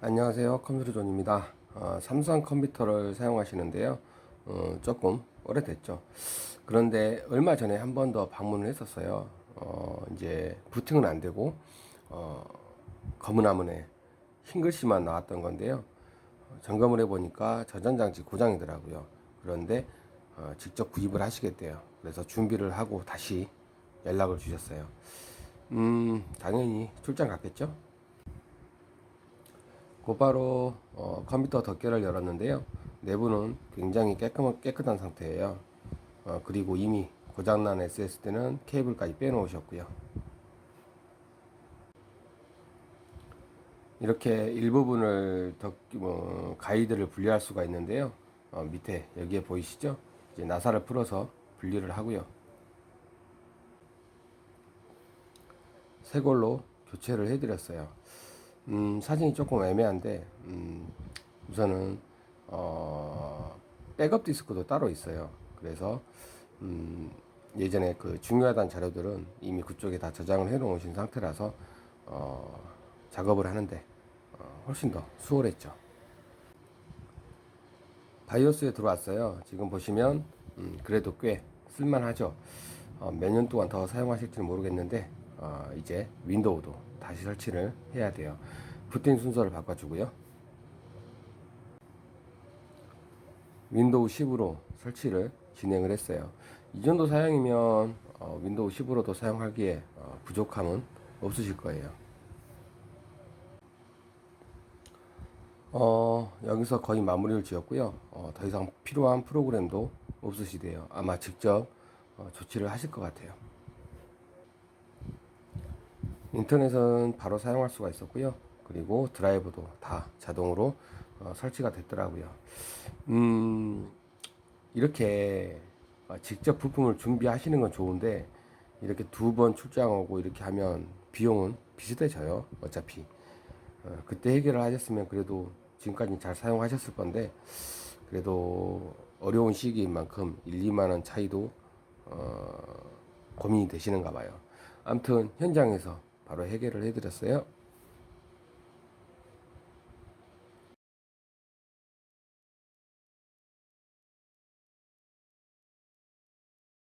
안녕하세요. 컴퓨터존입니다. 어, 삼성 컴퓨터를 사용하시는데요. 어, 조금 오래됐죠. 그런데 얼마 전에 한 번 더 방문을 했었어요. 어, 이제 부팅은 안 되고 어, 검은 화면에 흰 글씨만 나왔던 건데요. 어, 점검을 해보니까 저장장치 고장이더라고요. 그런데 어, 직접 구입을 하시겠대요. 그래서 준비를 하고 다시 연락을 주셨어요. 음 당연히 출장 갔겠죠 곧바로 어, 컴퓨터 덮개를 열었는데요. 내부는 굉장히 깨끗, 깨끗한 상태예요. 어, 그리고 이미 고장난 SSD는 케이블까지 빼놓으셨고요. 이렇게 일부분을 덮, 뭐, 가이드를 분리할 수가 있는데요. 어, 밑에 여기에 보이시죠? 이제 나사를 풀어서 분리를 하고요. 새 걸로 교체를 해드렸어요. 음, 사진이 조금 애매한데 음, 우선은 어, 백업 디스크도 따로 있어요. 그래서 음, 예전에 그 중요하다는 자료들은 이미 그쪽에 다 저장을 해 놓으신 상태라서 어, 작업을 하는데 어, 훨씬 더 수월했죠. 바이오스에 들어왔어요. 지금 보시면 음, 그래도 꽤 쓸만하죠. 어, 몇년 동안 더 사용하실지는 모르겠는데 어, 이제 윈도우도 다시 설치를 해야 돼요. 부팅 순서를 바꿔주고요. 윈도우 10으로 설치를 진행을 했어요. 이 정도 사양이면 어, 윈도우 10으로도 사용하기에 어, 부족함은 없으실 거예요. 어, 여기서 거의 마무리를 지었고요. 어, 더 이상 필요한 프로그램도 없으시대요. 아마 직접 어, 조치를 하실 것 같아요. 인터넷은 바로 사용할 수가 있었고요. 그리고 드라이브도 다 자동으로 어, 설치가 됐더라고요. 음, 이렇게 어, 직접 부품을 준비하시는 건 좋은데 이렇게 두 번 출장 오고 이렇게 하면 비용은 비슷해져요. 어차피 어, 그때 해결을 하셨으면 그래도 지금까지 잘 사용하셨을 건데 그래도 어려운 시기인 만큼 1, 2만 원 차이도 어, 고민이 되시는가 봐요. 아무튼 현장에서 바로 해결을 해드렸어요.